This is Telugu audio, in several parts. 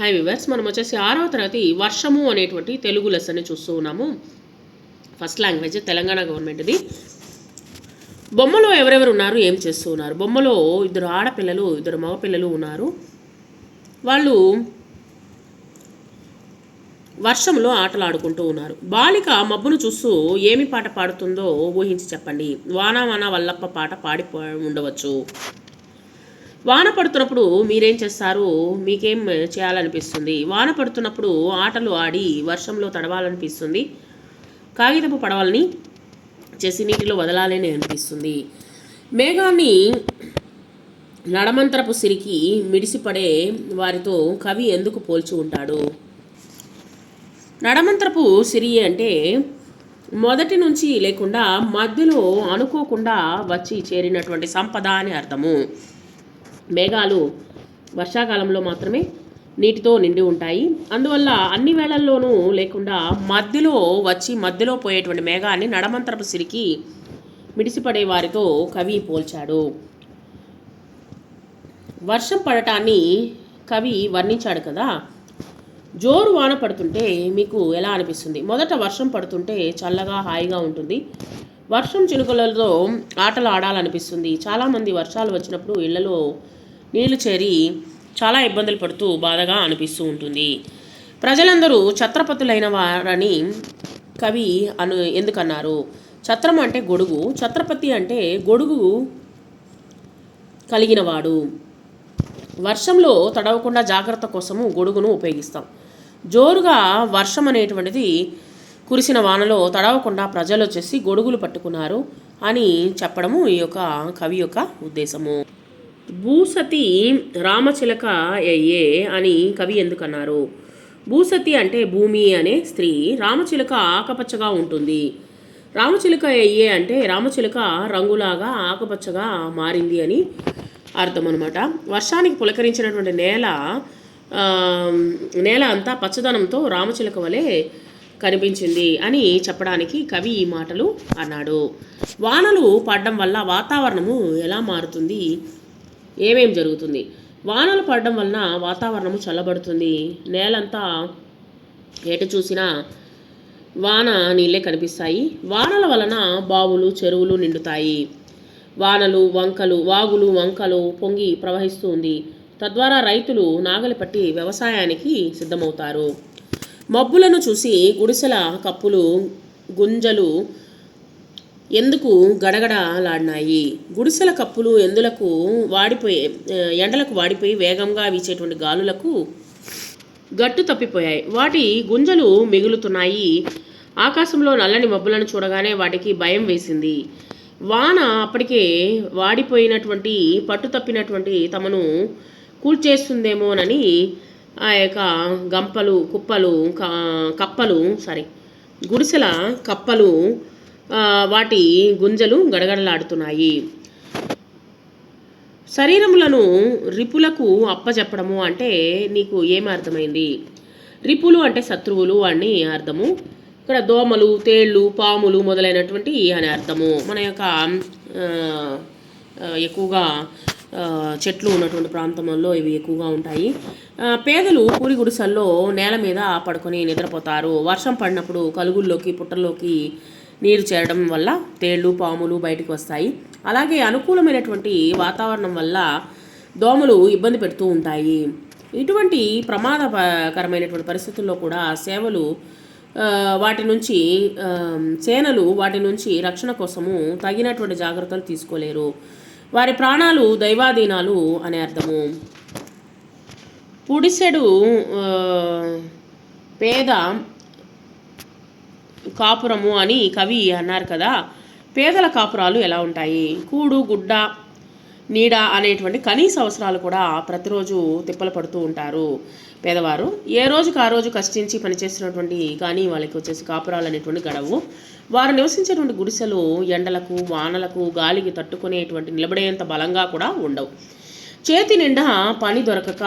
హాయ్ వివర్స్ మనం వచ్చేసి ఆరవ తరగతి వర్షము అనేటువంటి తెలుగు లెసన్ని చూస్తూ ఉన్నాము. ఫస్ట్ లాంగ్వేజ్ తెలంగాణ గవర్నమెంట్ది బొమ్మలో ఎవరెవరు ఉన్నారు? ఏం చేస్తూ ఉన్నారు? బొమ్మలో ఇద్దరు ఆడపిల్లలు ఇద్దరు మగపిల్లలు ఉన్నారు. వాళ్ళు వర్షంలో ఆటలు ఆడుకుంటూ ఉన్నారు. బాలిక మబ్బును చూస్తూ ఏమి పాట పాడుతుందో ఊహించి చెప్పండి. వాన వాన వల్లప్ప పాట పాడి ఉండవచ్చు. వాన పడుతున్నప్పుడు మీరేం చేస్తారు? మీకేం చేయాలనిపిస్తుంది? వాన పడుతున్నప్పుడు ఆటలు ఆడి వర్షంలో తడవాలనిపిస్తుంది. కాగితపు పడవల్ని చేసి నీటిలో వదలాలని అనిపిస్తుంది. మేఘాన్ని నడమంతరపు సిరికి మిడిసిపడే వారితో కవి ఎందుకు పోల్చి ఉంటాడు? నడమంతరపు సిరి అంటే మొదటి నుంచి లేకుండా మధ్యలో అనుకోకుండా వచ్చి చేరినటువంటి సంపద అని అర్థము. మేఘాలు వర్షాకాలంలో మాత్రమే నీటితో నిండి ఉంటాయి. అందువల్ల అన్ని వేళల్లోనూ లేకుండా మధ్యలో వచ్చి మధ్యలో పోయేటువంటి మేఘాన్ని నడమంతరపు సిరికి మిడిసిపడే వారితో కవి పోల్చాడు. వర్షం పడటాన్ని కవి వర్ణించాడు కదా. జోరు వాన పడుతుంటే మీకు ఎలా అనిపిస్తుంది? మొదట వర్షం పడుతుంటే చల్లగా హాయిగా ఉంటుంది. వర్షం చినుకులతో ఆటలు ఆడాలనిపిస్తుంది. చాలామంది వర్షాలు వచ్చినప్పుడు ఇళ్ళలో నీళ్ళు చేరి చాలా ఇబ్బందులు పడుతూ బాధగా అనిపిస్తూ ఉంటుంది. ప్రజలందరూ ఛత్రపతులైన వారని కవి అను ఎందుకన్నారు? ఛత్రం అంటే గొడుగు ఛత్రపతి అంటే గొడుగు కలిగినవాడు. వర్షంలో తడవకుండా జాగ్రత్త కోసము గొడుగును ఉపయోగిస్తాం. జోరుగా వర్షం అనేటువంటిది కురిసిన వానలో తడవకుండా ప్రజలు వచ్చేసి గొడుగులు పట్టుకున్నారు అని చెప్పడము ఈ యొక్క కవి యొక్క ఉద్దేశము. భూసతి రామచిలక అయ్యే అని కవి ఎందుకన్నారు? భూసతి అంటే భూమి అనే స్త్రీ రామచిలక ఆకపచ్చగా ఉంటుంది. రామచిలుక అయ్యే అంటే రామచిలుక రంగులాగా ఆకుపచ్చగా మారింది అని అర్థం అనమాట వర్షానికి పులకరించినటువంటి నేల నేల అంతా పచ్చదనంతో రామచిలుక వలె కనిపించింది అని చెప్పడానికి కవి ఈ మాటలు అన్నాడు. వానలు పడడం వల్ల వాతావరణము ఎలా మారుతుంది? ఏమేం జరుగుతుంది? వానలు పడడం వలన వాతావరణము చల్లబడుతుంది. నేలంతా ఎటు చూసినా వాన నీళ్ళే కనిపిస్తాయి. వానల వలన బావులు చెరువులు నిండుతాయి. వానలు వంకలు వాగులు వంకలు పొంగి ప్రవహిస్తుంది. తద్వారా రైతులు నాగలి పట్టి వ్యవసాయానికి సిద్ధమవుతారు. మబ్బులను చూసి గుడిసెల కప్పులు గుంజలు ఎందుకు గడగడలాడినాయి? గుడిసెల కప్పులు ఎందులకు వాడిపోయి ఎండలకు వాడిపోయి వేగంగా వీచేటువంటి గాలులకు గట్టు తప్పిపోయాయి. వాటి గుంజలు మిగులుతున్నాయి. ఆకాశంలో నల్లని మబ్బులను చూడగానే వాటికి భయం వేసింది. వాన అప్పటికే వాడిపోయినటువంటి పట్టు తప్పినటువంటి తమను కూల్చేస్తుందేమోనని ఆ యొక్క గంపలు కుప్పలు క- కప్పలు సారీ గుడిసెల కప్పలు వాటి గుంజలు గడగడలాడుతున్నాయి. శరీరములను రిపులకు అప్పచెప్పడము అంటే నీకు ఏమర్థమైంది అర్థమైంది? రిపులు అంటే శత్రువులు అని అర్థము. ఇక్కడ దోమలు తేళ్ళు పాములు మొదలైనటువంటి అని అర్థము. మన యొక్క ఎక్కువగా చెట్లు ఉన్నటువంటి ప్రాంతంలో ఇవి ఎక్కువగా ఉంటాయి. పేదలు పూరి గుడిసెల్లో నేల మీద పడుకొని నిద్రపోతారు. వర్షం పడినప్పుడు కలుగుల్లోకి పుట్టల్లోకి నీరు చేరడం వల్ల తేళ్ళు పాములు బయటకు వస్తాయి. అలాగే అనుకూలమైనటువంటి వాతావరణం వల్ల దోమలు ఇబ్బంది పెడుతూ ఉంటాయి. ఇటువంటి ప్రమాదకరమైనటువంటి పరిస్థితుల్లో కూడా సేవలు వాటి నుంచి సేనలు వాటి నుంచి రక్షణ కోసము తగినటువంటి జాగ్రత్తలు తీసుకోలేరు. వారి ప్రాణాలు దైవాధీనాలు అనే అర్థము. పుడిసెడు పేద కాపురము అని కవి అన్నారు కదా. పేదల కాపురాలు ఎలా ఉంటాయి? కూడు గుడ్డ నీడ అనేటువంటి కనీస అవసరాలు కూడా ప్రతిరోజు తిప్పలు పడుతూ ఉంటారు పేదవారు. ఏ రోజుకు ఆ రోజు కష్టించి పనిచేస్తున్నటువంటి కానీ వాళ్ళకి వచ్చేసి కాపురాలు అనేటువంటి గడవు. వారు నివసించేటువంటి గుడిసెలు ఎండలకు వానలకు గాలికి తట్టుకునేటువంటి నిలబడేంత బలంగా కూడా ఉండవు. చేతి నిండా పని దొరకక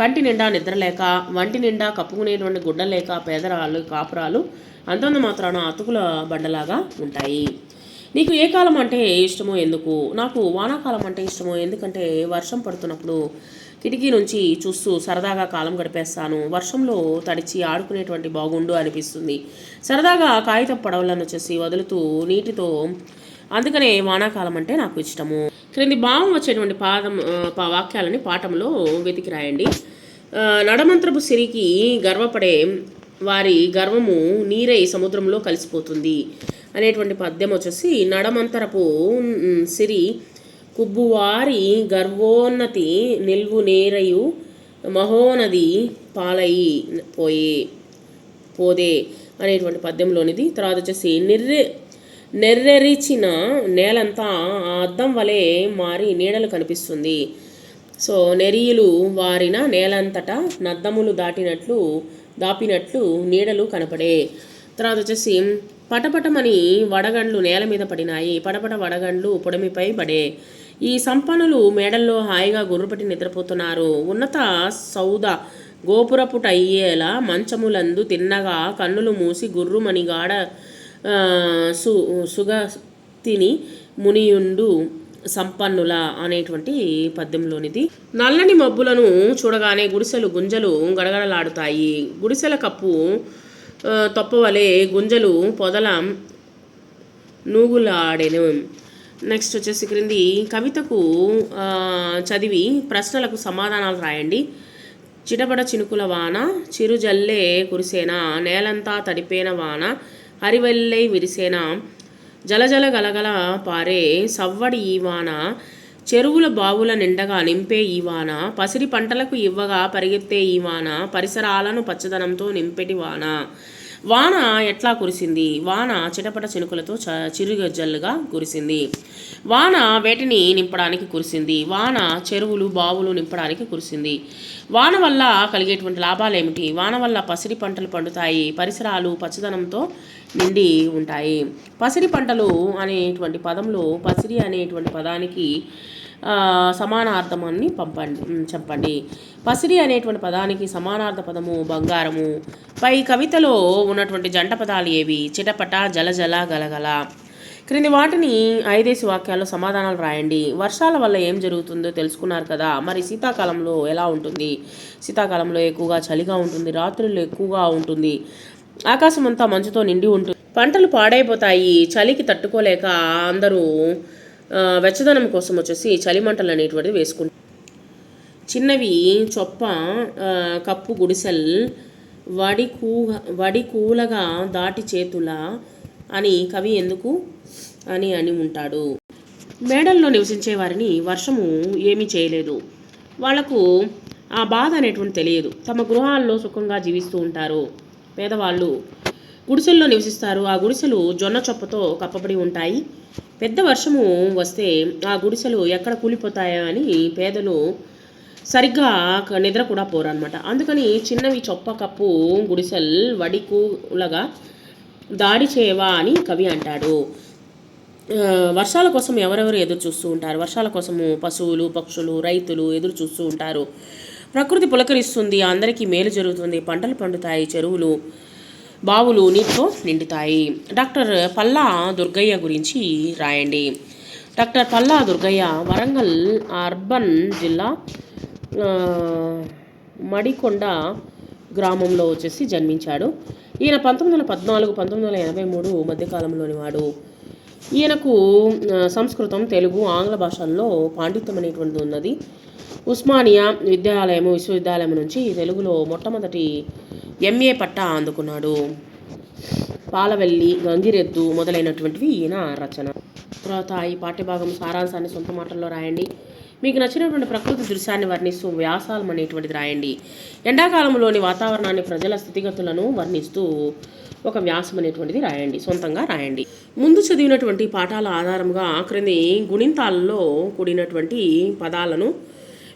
కంటి నిండా నిద్ర లేక వంటి నిండా కప్పుకునేటువంటి గుడ్డ లేక పేదరాలు కాపురాలు అంతంత మాత్రాన అతుకుల బండలాగా ఉంటాయి. నీకు ఏ కాలం అంటే ఇష్టమో ఎందుకు? నాకు వానాకాలం అంటే ఇష్టమో ఎందుకంటే వర్షం పడుతున్నప్పుడు కిటికీ నుంచి చూస్తూ సరదాగా కాలం గడిపేస్తాను. వర్షంలో తడిచి ఆడుకునేటువంటి బాగుండు అనిపిస్తుంది. సరదాగా కాగితం పడవలను వచ్చేసి వదులుతూ నీటితో అందుకనే వానాకాలం అంటే నాకు ఇష్టము. క్రింది భావం వచ్చేటువంటి పాదం పా- వాక్యాలని పాఠంలో వెతికి రాయండి. నడమంత్రపు సిరికి గర్వపడే వారి గర్వము నీరై సముద్రంలో కలిసిపోతుంది అనేటువంటి పద్యం వచ్చేసి నడమంతరపు సిరి కుబ్బువారి గర్వోన్నతి నిల్వు నేరయు మహోనది పాలయి పోయే పోదే అనేటువంటి పద్యంలోనిది. తర్వాత వచ్చేసి నిర్రె నెర్రెరిచిన నేలంతా ఆ అద్దం వలె మారి నీడలు కనిపిస్తుంది. సో నెరియులు వారిన నేలంతటా నద్దములు దాటినట్లు దాపినట్లు నీడలు కనపడే. తర్వాత వచ్చేసి పటపటమని వడగండ్లు నేల మీద పడినాయి. పటపట వడగండ్లు పొడమిపై పడే. ఈ సంపన్నులు మేడల్లో హాయిగా గుర్రపట్టి నిద్రపోతున్నారు. ఉన్నత సౌద గోపురపుట అయ్యేలా మంచములందు తిన్నగా కన్నులు మూసి గుర్రుమని గాఢ సు సుగతిని మునియుండు సంపన్నుల అనేటువంటి పద్యంలోనిది. నల్లని మబ్బులను చూడగానే గుడిసెలు గుంజలు గడగడలాడుతాయి. గుడిసెల కప్పు తొప్పవలే గుంజలు పొదల నూగులాడెను. నెక్స్ట్ వచ్చేసి క్రింది కవితకు చదివి ప్రశ్నలకు సమాధానాలు రాయండి. చిటబడ చినుకుల వాన చిరుజల్లే కురిసేన నేలంతా తడిపేన వాన హరివెల్లై విరిసేన జలజల గలగల పారే సవ్వడి ఈ వాన చెరువుల బావుల నిండగా నింపే ఈ వాన పంటలకు ఇవ్వగా పరిగెత్తే ఈ వాన పరిసరాలను పచ్చదనంతో నింపెటి వాన వాన ఎట్లా కురిసింది? వాన చిటపట చినుకులతో చ చిరుగజ్జలుగా కురిసింది. వాన వేటిని నింపడానికి కురిసింది? వాన చెరువులు బావులు నింపడానికి కురిసింది. వాన వల్ల కలిగేటువంటి లాభాలు ఏమిటి వాన వల్ల పసిరి పంటలు పండుతాయి. పరిసరాలు పచ్చదనంతో నిండి ఉంటాయి. పసిరి పంటలు అనేటువంటి పదంలో పసిరి అనేటువంటి పదానికి సమానార్థమాన్ని పంపండి చెప్పండి పసిడి అనేటువంటి పదానికి సమానార్థ పదము బంగారము. పై కవితలో ఉన్నటువంటి జంట పదాలు ఏవి? చిటపట జలజల గలగల. క్రింది వాటిని ఐదేసి వాక్యాల్లో సమాధానాలు రాయండి. వర్షాల వల్ల ఏం జరుగుతుందో తెలుసుకున్నారు కదా. మరి శీతాకాలంలో ఎలా ఉంటుంది? శీతాకాలంలో ఎక్కువగా చలిగా ఉంటుంది రాత్రులు ఎక్కువగా ఉంటుంది. ఆకాశం అంతా మంచుతో నిండి ఉంటుంది. పంటలు పాడైపోతాయి చలికి తట్టుకోలేక అందరూ వెచ్చదనం కోసం వచ్చేసి చలి మంటలు అనేటువంటిది వేసుకుంటాం. చిన్నవి చొప్ప కప్పు గుడిసెల్ వడి కూ వడి కూలగా దాటి చేతుల అని కవి ఎందుకు అని అని ఉంటాడు. మేడల్లో నివసించే వారిని వర్షము ఏమీ చేయలేదు. వాళ్ళకు ఆ బాధ అనేటువంటి తెలియదు. తమ గృహాల్లో సుఖంగా జీవిస్తూ ఉంటారు. పేదవాళ్ళు గుడిసెల్లో నివసిస్తారు. ఆ గుడిసెలు జొన్న చొప్పతో కప్పబడి ఉంటాయి. పెద్ద వర్షము వస్తే ఆ గుడిసెలు ఎక్కడ కూలిపోతాయో అని పేదలు సరిగ్గా నిద్ర కూడా పోరనమాట అందుకని చిన్నవి చొప్ప కప్పు గుడిసెల్ వడికూలగా దాడి చేయవా అని కవి అంటాడు. వర్షాల కోసం ఎవరెవరు ఎదురు చూస్తూ ఉంటారు? వర్షాల కోసము పశువులు పక్షులు రైతులు ఎదురు చూస్తూ ఉంటారు. ప్రకృతి పులకరిస్తుంది అందరికీ మేలు జరుగుతుంది పంటలు పండుతాయి చెరువులు బావులు నీటితో నిండుతాయి. డాక్టర్ పల్లా దుర్గయ్య గురించి రాయండి. డాక్టర్ పల్లా దుర్గయ్య వరంగల్ అర్బన్ జిల్లా మడికొండ గ్రామంలో వచ్చేసి జన్మించాడు. ఈయన పంతొమ్మిది వందల పద్నాలుగు పంతొమ్మిది వందల ఎనభై మూడు మధ్యకాలంలోని వాడు. ఈయనకు సంస్కృతం తెలుగు ఆంగ్ల భాషల్లో పాండిత్యం అనేటువంటిది ఉన్నది. ఉస్మానియా విద్యాలయము విశ్వవిద్యాలయం నుంచి తెలుగులో మొట్టమొదటి ఎంఏ పట్టా అందుకున్నాడు. పాలవెల్లి గంగిరెద్దు మొదలైనటువంటివి ఈయన రచన. తర్వాత ఈ పాఠ్యభాగం సారాంశాన్ని సొంత మాటల్లో రాయండి. మీకు నచ్చినటువంటి ప్రకృతి దృశ్యాన్ని వర్ణిస్తూ వ్యాసాలం అనేటువంటిది రాయండి. ఎండాకాలంలోని వాతావరణాన్ని ప్రజల స్థితిగతులను వర్ణిస్తూ ఒక వ్యాసం అనేటువంటిది రాయండి. సొంతంగా రాయండి. ముందు చదివినటువంటి పాఠాల ఆధారంగా క్రింది గుణింతాలలో కూడినటువంటి పదాలను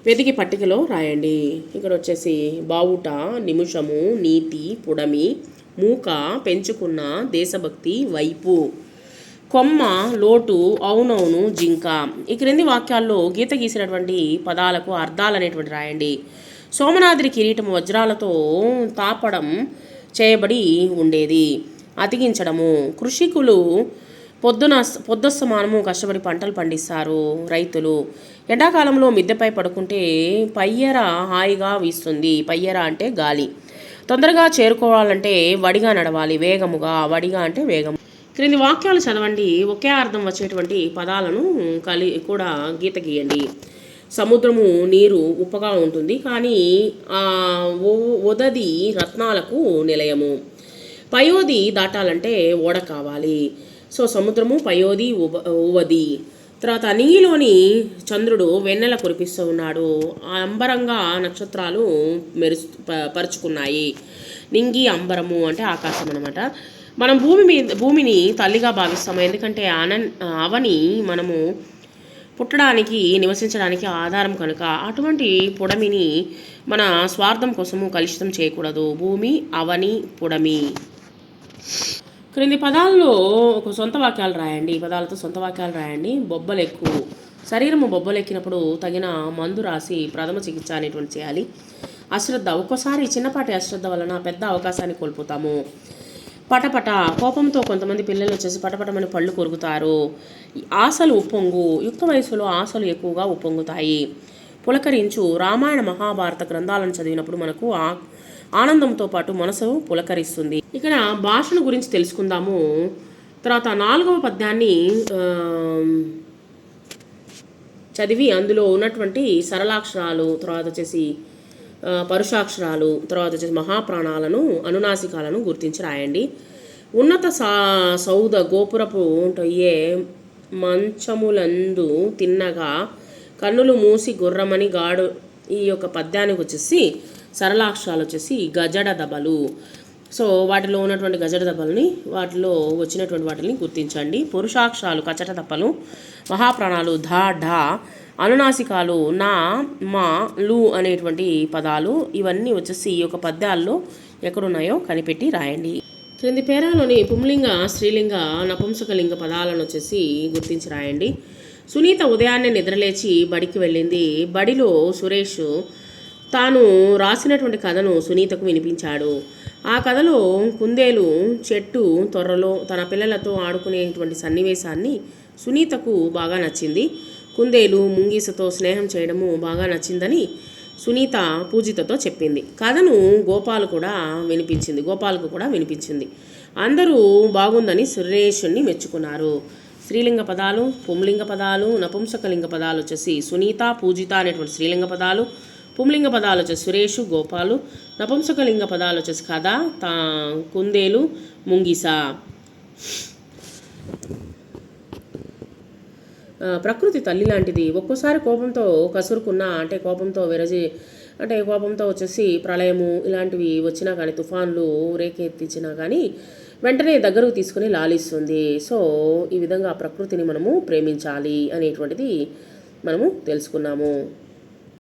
వెతికి పట్టికలో రాయండి. ఇక్కడ వచ్చేసి బావుట నిమిషము నీతి పుడమి మూక పెంచుకున్న దేశభక్తి వైపు. కొమ్మ లోటు అవునవును జింక. ఈ క్రింది వాక్యాల్లో గీత గీసినటువంటి పదాలకు అర్థాలు అనేటువంటి రాయండి. సోమనాద్రి కిరీటం వజ్రాలతో తాపడం చేయబడి ఉండేది. అతికించడము. కృషికులు పొద్దున పొద్దుస్తమానము కష్టపడి పంటలు పండిస్తారు రైతులు. ఎండాకాలంలో మిద్దెపై పడుకుంటే పయ్యర హాయిగా వీస్తుంది. పయ్యర అంటే గాలి. తొందరగా చేరుకోవాలంటే వడిగా నడవాలి. వేగముగా వడిగా అంటే వేగం క్రింది వాక్యాలు చదవండి. ఒకే అర్థం వచ్చేటువంటి పదాలను కలి కూడా గీత గీయండి. సముద్రము నీరు ఉప్పగా ఉంటుంది. కానీ ఆ ఒదది రత్నాలకు నిలయము. పయోది దాటాలంటే ఓడ కావాలి. సో సముద్రము పయోది ఉవ ఉవది తర్వాత నీలోని చంద్రుడు వెన్నెల కురిపిస్తూ ఉన్నాడు. ఆ అంబరంగా నక్షత్రాలు మెరుస్ పరుచుకున్నాయి. నింగి అంబరము అంటే ఆకాశం అనమాట మనం భూమి మీద భూమిని తల్లిగా భావిస్తాము. ఎందుకంటే ఆనన్ అవని మనము పుట్టడానికి నివసించడానికి ఆధారం కనుక అటువంటి పుడమిని మన స్వార్థం కోసము కలుషితం చేయకూడదు. భూమి అవని పొడమి. క్రింది పదాల్లో ఒక సొంత వాక్యాలు రాయండి. ఈ పదాలతో సొంత వాక్యాలు రాయండి. బొబ్బలెక్కు. శరీరము బొబ్బలెక్కినప్పుడు తగిన మందు రాసి ప్రథమ చికిత్స అనేటువంటి చేయాలి. అశ్రద్ధ. ఒక్కోసారి చిన్నపాటి అశ్రద్ధ వలన పెద్ద అవకాశాన్ని కోల్పోతాము. పటపట. కోపంతో కొంతమంది పిల్లలు వచ్చేసి పటపటమని పళ్ళు కొరుకుతారు. ఆశలు ఉప్పొంగు. యుక్త వయసులో ఆశలు ఎక్కువగా ఉప్పొంగుతాయి. పులకరించు. రామాయణ మహాభారత గ్రంథాలను చదివినప్పుడు మనకు ఆ ఆనందంతో పాటు మనసు పులకరిస్తుంది. ఇక్కడ భాషను గురించి తెలుసుకుందాము. తర్వాత నాలుగవ పద్యాన్ని చదివి అందులో ఉన్నటువంటి సరళాక్షరాలు తర్వాత వచ్చేసి పరుషాక్షరాలు తర్వాత వచ్చేసి మహాప్రాణాలను అనునాసికాలను గుర్తించి రాయండి. ఉన్నత సా సౌద గోపురపు టొయ్యే మంచములందు తిన్నగా కన్నులు మూసి గుర్రమని గాడు ఈ యొక్క పద్యానికి వచ్చేసి సరళాక్షరాలు వచ్చేసి గజడ దబలు. సో వాటిలో ఉన్నటువంటి గజడ దెబ్బలని వాటిలో వచ్చినటువంటి వాటిని గుర్తించండి. పురుషాక్షరాలు కచట దెబ్బలు మహాప్రాణాలు ధా ఢా అనునాసికాలు నా మా లు అనేటువంటి పదాలు ఇవన్నీ వచ్చేసి ఈ యొక్క పద్యాల్లో ఎక్కడున్నాయో కనిపెట్టి రాయండి. క్రింది పేరాలోని పుంలింగ స్త్రీలింగ నపుంసకలింగ పదాలను వచ్చేసి గుర్తించి రాయండి. సునీత ఉదయాన్నే నిద్రలేచి బడికి వెళ్ళింది. బడిలో సురేష్ తాను రాసినటువంటి కథను సునీతకు వినిపించాడు. ఆ కథలో కుందేలు చెట్టు తొర్రలో తన పిల్లలతో ఆడుకునేటువంటి సన్నివేశాన్ని సునీతకు బాగా నచ్చింది. కుందేలు ముంగీసతో స్నేహం చేయడము బాగా నచ్చిందని సునీత పూజితతో చెప్పింది. కథను గోపాల్ కూడా వినిపించింది. గోపాల్కు కూడా వినిపించింది. అందరూ బాగుందని సురేషుణ్ణి మెచ్చుకున్నారు. స్త్రీలింగ పదాలు పుంలింగ పదాలు నపుంసకలింగ పదాలు వచ్చేసి సునీత పూజిత అనేటువంటి స్త్రీలింగ పదాలు పుంలింగ పదాలు వచ్చేసి సురేషు గోపాలు నపుంసకలింగ పదాలు వచ్చేసి కథ తా కుందేలు ముంగిస. ప్రకృతి తల్లి లాంటిది. ఒక్కోసారి కోపంతో కసురుకున్న అంటే కోపంతో విరజి అంటే కోపంతో వచ్చేసి ప్రళయము ఇలాంటివి వచ్చినా కానీ తుఫాన్లు రేకెత్తించినా కానీ వెంటనే దగ్గరకు తీసుకుని లాలిస్తుంది. సో ఈ విధంగా ప్రకృతిని మనము ప్రేమించాలి అనేటువంటిది మనము తెలుసుకున్నాము.